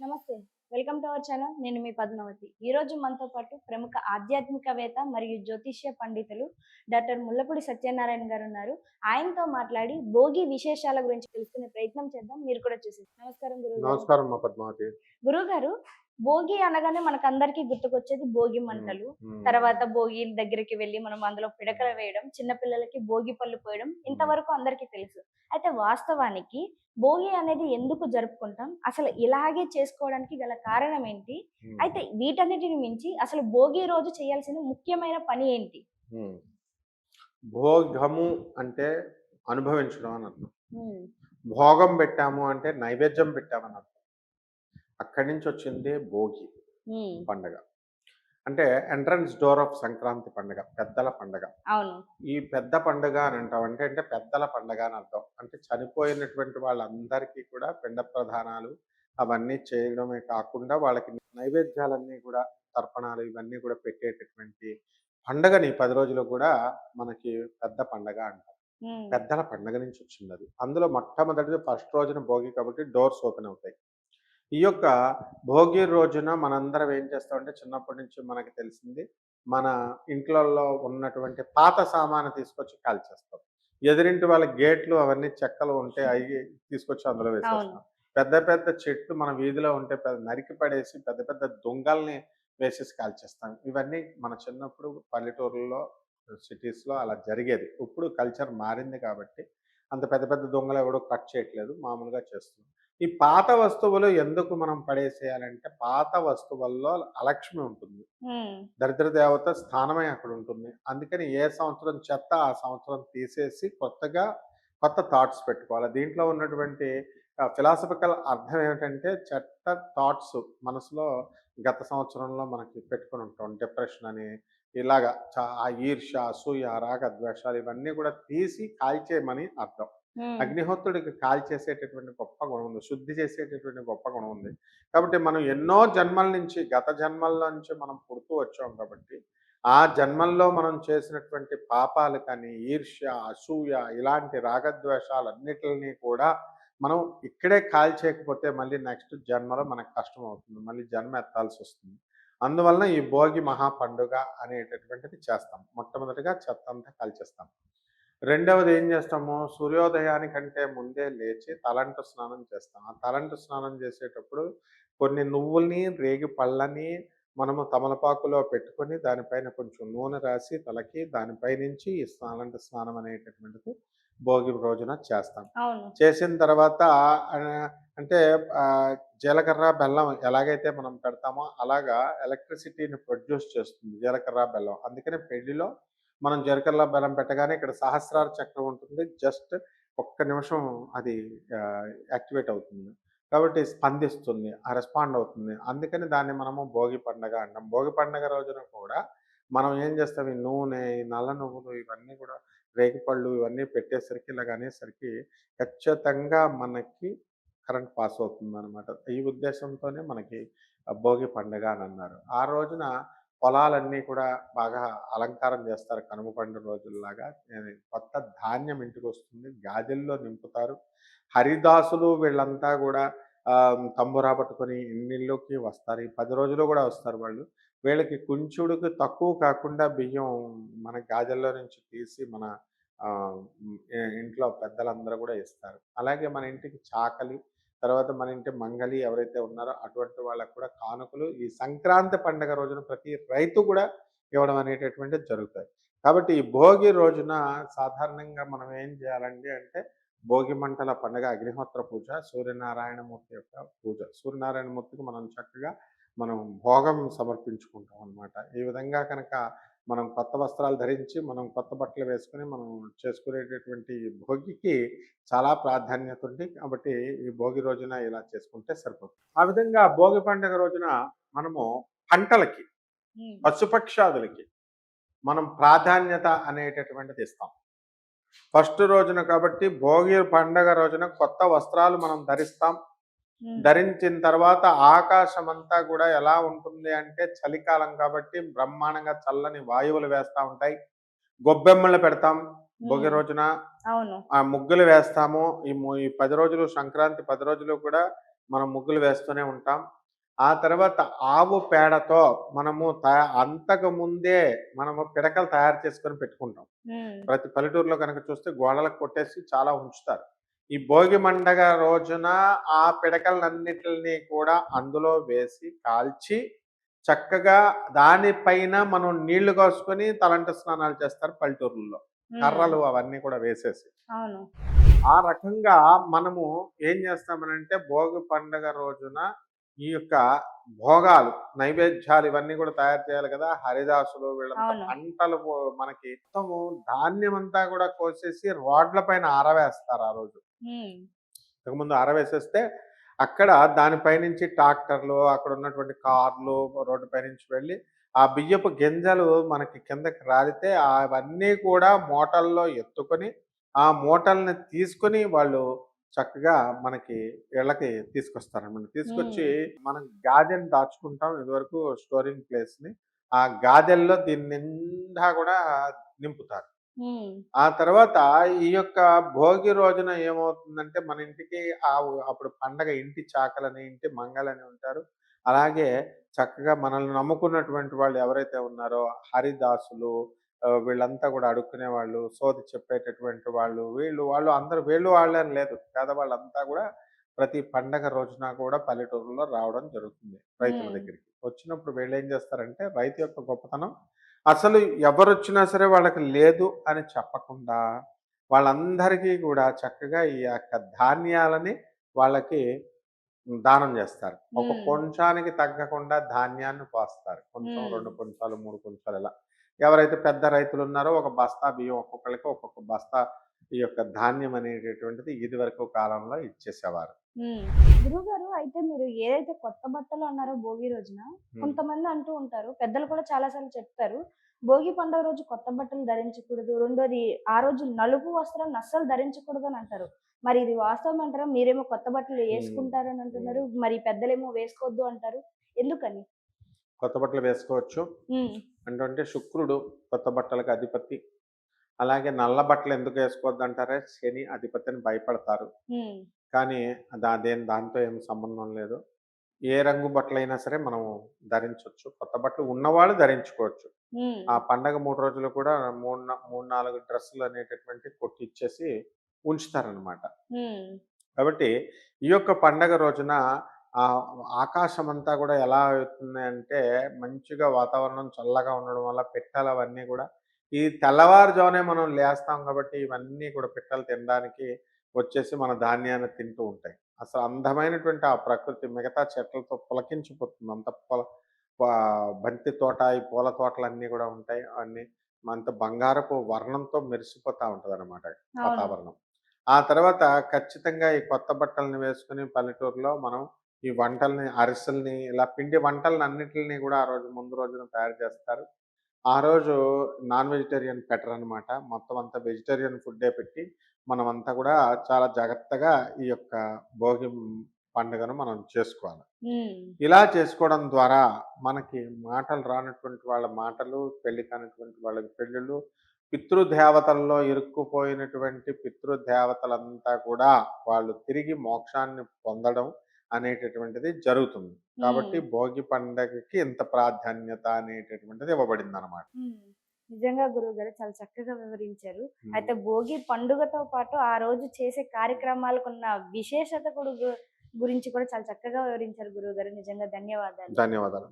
నమస్తే welcome to our channel. నేను మీ పద్మావతి. ఈ రోజు మనతో పాటు ప్రముఖ ఆధ్యాత్మికవేత్త మరియు జ్యోతిష్య పండితులు డాక్టర్ ముల్లపూడి సత్యనారాయణ గారు ఉన్నారు. ఆయనతో మాట్లాడి భోగి విశేషాల గురించి తెలుసుకునే ప్రయత్నం చేద్దాం. మీరు కూడా చూసి నమస్కారం గురువు నమస్కారం మా పద్మావతి. గురువు గారు భోగి అనగానే మనకు అందరికి గుర్తుకొచ్చేది భోగి మంటలు. తర్వాత భోగి దగ్గరికి వెళ్ళి మనం అందులో పిడకలు వేయడం చిన్నపిల్లలకి భోగి పళ్ళు పోయడం ఇంతవరకు అందరికీ తెలుసు. అయితే వాస్తవానికి భోగి అనేది ఎందుకు జరుపుకుంటాం? అసలు ఇలాగే చేసుకోవడానికి గల కారణం ఏంటి? అయితే వీటన్నిటిని మించి అసలు భోగి రోజు చేయాల్సిన ముఖ్యమైన పని ఏంటి. భోగము అంటే అనుభవించడం అని అర్థం. భోగం పెట్టాము అంటే నైవేద్యం పెట్టామని అర్థం. అక్కడి నుంచి వచ్చింది భోగి పండగ. అంటే ఎంట్రన్స్ డోర్ ఆఫ్ సంక్రాంతి పండగ పెద్దల పండగ. అవును. ఈ పెద్ద పండుగ అని అంటాం. అంటే అంటే పెద్దల పండగ అని అర్థం. అంటే చనిపోయినటువంటి వాళ్ళందరికీ కూడా పిండ ప్రధానాలు అవన్నీ చేయడమే కాకుండా వాళ్ళకి నైవేద్యాలన్నీ కూడా తర్పణాలు ఇవన్నీ కూడా పెట్టేటటువంటి పండగని పది రోజులు కూడా మనకి పెద్ద పండగ అంటాం. పెద్దల పండగ నుంచి వచ్చింది అది. అందులో మొట్టమొదటిది ఫస్ట్ రోజున భోగి కాబట్టి డోర్స్ ఓపెన్ అవుతాయి. ఈ యొక్క భోగి రోజున మనందరం ఏం చేస్తామంటే చిన్నప్పటి నుంచి మనకి తెలిసింది మన ఇంట్లలో ఉన్నటువంటి పాత సామాను తీసుకొచ్చి కాల్చేస్తాం. ఎదురింటి వాళ్ళ గేట్లు అవన్నీ చెక్కలు ఉంటే అవి తీసుకొచ్చి అందులో వేసేస్తాం. పెద్ద పెద్ద చెట్లు మన వీధిలో ఉంటే పెద్ద నరికి పడేసి పెద్ద పెద్ద దొంగల్ని వేసేసి కాల్చేస్తాం. ఇవన్నీ మన చిన్నప్పుడు పల్లెటూరులో సిటీస్లో అలా జరిగేది. ఇప్పుడు కల్చర్ మారింది కాబట్టి అంత పెద్ద పెద్ద దొంగలు ఎవడో కట్ చేయట్లేదు. మామూలుగా చేస్తున్నాం. ఈ పాత వస్తువులు ఎందుకు మనం పడేసేయాలంటే పాత వస్తువుల్లో అలక్ష్మి ఉంటుంది. దరిద్ర దేవత స్థానమే అక్కడ ఉంటుంది. అందుకని ఏ సంవత్సరం చెత్త ఆ సంవత్సరం తీసేసి కొత్తగా కొత్త థాట్స్ పెట్టుకోవాలి. దీంట్లో ఉన్నటువంటి ఫిలాసఫికల్ అర్థం ఏమిటంటే చెత్త థాట్స్ మనసులో గత సంవత్సరంలో మనకి పెట్టుకొని ఉంటాం. డిప్రెషన్ అని ఇలాగా ఆ ఈర్ష అసూయ రాగ ద్వేషాలు ఇవన్నీ కూడా తీసి కాల్చేయమని అర్థం. అగ్నిహోత్రుడికి కాల్ చేసేటటువంటి గొప్ప గుణం ఉంది. శుద్ధి చేసేటటువంటి గొప్ప గుణం ఉంది. కాబట్టి మనం ఎన్నో జన్మల నుంచి గత జన్మల నుంచి మనం పుడుతూ వచ్చాం కాబట్టి ఆ జన్మల్లో మనం చేసినటువంటి పాపాలు కానీ ఈర్ష్య అసూయ ఇలాంటి రాగద్వేషాలన్నిటిని కూడా మనం ఇక్కడే కాల్ చేయకపోతే మళ్ళీ నెక్స్ట్ జన్మలో మనకు కష్టం అవుతుంది మళ్ళీ జన్మ ఎత్తాల్సి వస్తుంది అందువలన ఈ భోగి మహా పండుగ అనేటటువంటిది చేస్తాం. మొట్టమొదటిగా చెత్త అంతా కాల్చేస్తాం రెండవది ఏం చేస్తాము? సూర్యోదయానికంటే ముందే లేచి తలంటు స్నానం చేస్తాం. ఆ తలంటు స్నానం చేసేటప్పుడు కొన్ని నువ్వుల్ని రేగి పళ్ళని మనము తమలపాకులో పెట్టుకొని దానిపైన కొంచెం నూనె రాసి తలకి దానిపై నుంచి ఈ స్నానంట స్నానం అనేటటువంటిది భోగి రోజున చేస్తాం. చేసిన తర్వాత అంటే జీలకర్ర బెల్లం ఎలాగైతే మనం పెడతామో అలాగా ఎలక్ట్రిసిటీని ప్రొడ్యూస్ చేస్తుంది జీలకర్ర బెల్లం. అందుకని పెళ్ళిలో మనం జరకల్లా బలం పెట్టగానే ఇక్కడ సహస్రార చక్రం ఉంటుంది. జస్ట్ ఒక్క నిమిషం అది యాక్టివేట్ అవుతుంది. కాబట్టి స్పందిస్తుంది ఆ రెస్పాండ్ అవుతుంది. అందుకని దాన్ని మనము భోగి పండగ అంటాం భోగి పండగ రోజున కూడా మనం ఏం చేస్తాం? ఈ నూనె ఈ నల్ల నువ్వులు ఇవన్నీ కూడా రేగిపళ్ళు ఇవన్నీ పెట్టేసరికి ఇలా అనేసరికి ఖచ్చితంగా మనకి కరెంట్ పాస్ అవుతుంది అనమాట ఈ ఉద్దేశంతోనే మనకి భోగి పండగ అని అన్నారు. ఆ రోజున పొలాలన్నీ కూడా బాగా అలంకారం చేస్తారు. కనుమ పండుగ రోజుల్లాగా. కొత్త ధాన్యం ఇంటికి వస్తుంది. గాజుల్లో నింపుతారు. హరిదాసులు వీళ్ళంతా కూడా తంబురా పట్టుకొని ఇన్నిళ్ళకి వస్తారు. ఈ పది రోజులు కూడా వస్తారు వాళ్ళు. వీళ్ళకి కుంచుడికి తక్కువ కాకుండా బియ్యం మన గాజల్లో నుంచి తీసి మన ఇంట్లో పెద్దలందరూ కూడా ఇస్తారు. అలాగే మన ఇంటికి చాకలి తర్వాత మన ఇంటి మంగళి ఎవరైతే ఉన్నారో అటువంటి వాళ్ళకు కూడా కానుకలు ఈ సంక్రాంతి పండగ రోజున ప్రతి రైతు కూడా ఇవ్వడం అనేటటువంటిది జరుగుతాయి. కాబట్టి ఈ భోగి రోజున సాధారణంగా మనం ఏం చేయాలండి అంటే భోగి మంటల పండగ అగ్నిహోత్ర పూజ సూర్యనారాయణమూర్తి యొక్క పూజ. సూర్యనారాయణమూర్తికి మనం చక్కగా మనం భోగం సమర్పించుకుంటాం అన్నమాట. ఈ విధంగా కనుక మనం కొత్త వస్త్రాలు ధరించి మనం కొత్త బట్టలు వేసుకుని మనం చేసుకునేటటువంటి భోగికి చాలా ప్రాధాన్యత ఉంది. కాబట్టి ఈ భోగి రోజున ఇలా చేసుకుంటే సరిపోతుంది. ఆ విధంగా భోగి పండుగ రోజున మనము పంటలకి పశుపక్షాదులకి మనం ప్రాధాన్యత అనేటటువంటిది ఇస్తాం. ఫస్ట్ రోజున కాబట్టి భోగి పండగ రోజున కొత్త వస్త్రాలు మనం ధరిస్తాం. ధరించిన తర్వాత ఆకాశం అంతా కూడా ఎలా ఉంటుంది అంటే చలికాలం కాబట్టి బ్రహ్మాండంగా చల్లని వాయువులు వేస్తూ ఉంటాయి. గొబ్బెమ్మలు పెడతాం భోగి రోజున. ఆ ముగ్గులు వేస్తాము. ఈ పది రోజులు సంక్రాంతి పది రోజులు కూడా మనం ముగ్గులు వేస్తూనే ఉంటాం. ఆ తర్వాత ఆవు పేడతో మనము తయా అంతకు ముందే మనము పిడకలు తయారు చేసుకొని పెట్టుకుంటాం. ప్రతి పల్లెటూరులో కనుక చూస్తే గోడలకు కొట్టేసి చాలా ఉంచుతారు. ఈ భోగి మండగ రోజున ఆ పిడకలన్నిటిని కూడా అందులో వేసి కాల్చి చక్కగా దానిపైన మనం నీళ్ళు కోసుకొని తలంట స్నానాలు చేస్తారు పల్లెటూరుల్లో. కర్రలు అవన్నీ కూడా వేసేసి. ఆ రకంగా మనము ఏం చేస్తామనంటే భోగి పండగ రోజున ఈ యొక్క భోగాలు నైవేద్యాలు ఇవన్నీ కూడా తయారు చేయాలి కదా? హరిదాసులు వీళ్ళంతా. పంటలు మనకి మొత్తము ధాన్యం అంతా కూడా కోసేసి రోడ్ల పైన ఆరవేస్తారు ఆ రోజు. ఇంతకుముందు ఆరవేసేస్తే అక్కడ దానిపై నుంచి ట్రాక్టర్లు అక్కడ ఉన్నటువంటి కార్లు రోడ్డు పై నుంచి వెళ్ళి ఆ బియ్యపు గింజలు మనకి కిందకి రాలితే అవన్నీ కూడా మూటల్లో ఎత్తుకొని ఆ మూటల్ని తీసుకొని వాళ్ళు చక్కగా మనకి ఇళ్ళకి తీసుకొస్తారన్నమాట తీసుకొచ్చి మనం గాదెని దాచుకుంటాం ఇదివరకు స్టోరింగ్ ప్లేస్ని ఆ గాదెల్లో దీని నిండా కూడా నింపుతారు. ఆ తర్వాత ఈ యొక్క భోగి రోజున ఏమవుతుందంటే మన ఇంటికి ఆ అప్పుడు పండగ ఇంటి చాకలని ఇంటి మంగళని ఉంటారు. అలాగే చక్కగా మనల్ని నమ్ముకున్నటువంటి వాళ్ళు ఎవరైతే ఉన్నారో హరిదాసులు వీళ్ళంతా కూడా అడుక్కునే వాళ్ళు సోది చెప్పేటటువంటి వాళ్ళు వీళ్ళు వాళ్ళు అందరూ వీళ్ళు వాళ్ళే అని లేదు పేదవాళ్ళంతా కూడా ప్రతి పండగ రోజున కూడా పల్లెటూరులో రావడం జరుగుతుంది రైతుల. దగ్గరికి వచ్చినప్పుడు వీళ్ళు ఏం చేస్తారంటే రైతు యొక్క గొప్పతనం అసలు ఎవరు వచ్చినా సరే వాళ్ళకి లేదు అని చెప్పకుండా వాళ్ళందరికీ కూడా చక్కగా ఈ యొక్క ధాన్యాలని వాళ్ళకి దానం చేస్తారు ఒక. కొంచానికి తగ్గకుండా ధాన్యాన్ని పోస్తారు కొంచెం. రెండు కొంచాలు మూడు కొంచాలు ఇలా ఎవరైతే పెద్ద రైతులు ఉన్నారో ఒక బస్తా బియ్యం ఒక్కొక్కరికి ఒక్కొక్క బస్తా ఈ యొక్క ధాన్యం అనేటటువంటిది ఇది వరకు కాలంలో ఇచ్చేసేవారు. గురువు గారు అయితే మీరు ఏదైతే కొత్త బట్టలు అన్నారో భోగి రోజున కొంతమంది అంటూ ఉంటారు పెద్దలు కూడా చాలా సార్లు చెప్తారు భోగి పండుగ రోజు కొత్త బట్టలు ధరించకూడదు రెండోది ఆ రోజు నలుపు వస్త్రాలు అస్సలు ధరించకూడదు అని అంటారు. మరి ఇది వాస్తవం అంటారా? మీరేమో కొత్త బట్టలు వేసుకుంటారు అని అంటున్నారు మరి పెద్దలేమో వేసుకోవద్దు అంటారు ఎందుకని? కొత్త బట్టలు వేసుకోవచ్చు. అంటే శుక్రుడు కొత్త బట్టలకు అధిపతి. అలాగే నల్ల బట్టలు ఎందుకు వేసుకోవద్దు అంటారే శని అధిపతి అని భయపడతారు కానీ దా దేని దాంతో ఏం సంబంధం లేదు. ఏ రంగు బట్టలైనా సరే మనం ధరించవచ్చు కొత్త బట్టలు ఉన్నవాళ్ళు ధరించుకోవచ్చు. ఆ పండగ మూడు రోజులు కూడా మూడు మూడు నాలుగు డ్రెస్సులు అనేటటువంటి కొట్టిచ్చేసి ఉంచుతారనమాట కాబట్టి ఈ యొక్క పండగ రోజున ఆకాశం అంతా కూడా ఎలా అవుతుంది అంటే మంచిగా వాతావరణం చల్లగా ఉండడం వల్ల పిట్టలు అవన్నీ కూడా ఈ తెల్లవారుజామునే మనం లేస్తాం కాబట్టి ఇవన్నీ కూడా పిట్టలు తినడానికి వచ్చేసి మన ధాన్యాన్ని తింటూ ఉంటాయి. అసలు అందమైనటువంటి ఆ ప్రకృతి మిగతా చెట్లతో పులకించిపోతుంది. అంత పొల బంతి తోట ఈ పూల తోటలు అన్నీ కూడా ఉంటాయి. అన్నీ అంత బంగారపు వర్ణంతో మెరిసిపోతా ఉంటది అనమాట వాతావరణం. ఆ తర్వాత ఖచ్చితంగా ఈ కొత్త బట్టల్ని వేసుకుని పల్లెటూరులో మనం ఈ వంటల్ని అరిసెల్ని ఇలా పిండి వంటల్ని అన్నిటిని కూడా ఆ రోజు ముందు రోజున తయారు చేస్తారు. ఆ రోజు నాన్ వెజిటేరియన్ పెట్టరు అనమాట మొత్తం అంతా వెజిటేరియన్ ఫుడ్డే పెట్టి మనం అంతా కూడా చాలా జాగ్రత్తగా ఈ యొక్క భోగి పండుగను మనం చేసుకోవాలి. ఇలా చేసుకోవడం ద్వారా మనకి మాటలు రానటువంటి వాళ్ళ మాటలు పెళ్ళి కానటువంటి వాళ్ళకి పెళ్ళిళ్ళు పితృదేవతల్లో ఇరుక్కుపోయినటువంటి పితృదేవతలంతా కూడా వాళ్ళు తిరిగి మోక్షాన్ని పొందడం అనేటటువంటిది జరుగుతుంది. కాబట్టి. భోగి పండగకి ఇంత ప్రాధాన్యత అనేటటువంటిది ఇవ్వబడింది అనమాట. నిజంగా గురువు గారు చాలా చక్కగా వివరించారు. అయితే భోగి పండుగతో పాటు ఆ రోజు చేసే కార్యక్రమాలకు ఉన్న విశేషత కూడా గురించి కూడా చాలా చక్కగా వివరించారు గురువు గారు. నిజంగా ధన్యవాదాలు. ధన్యవాదాలు.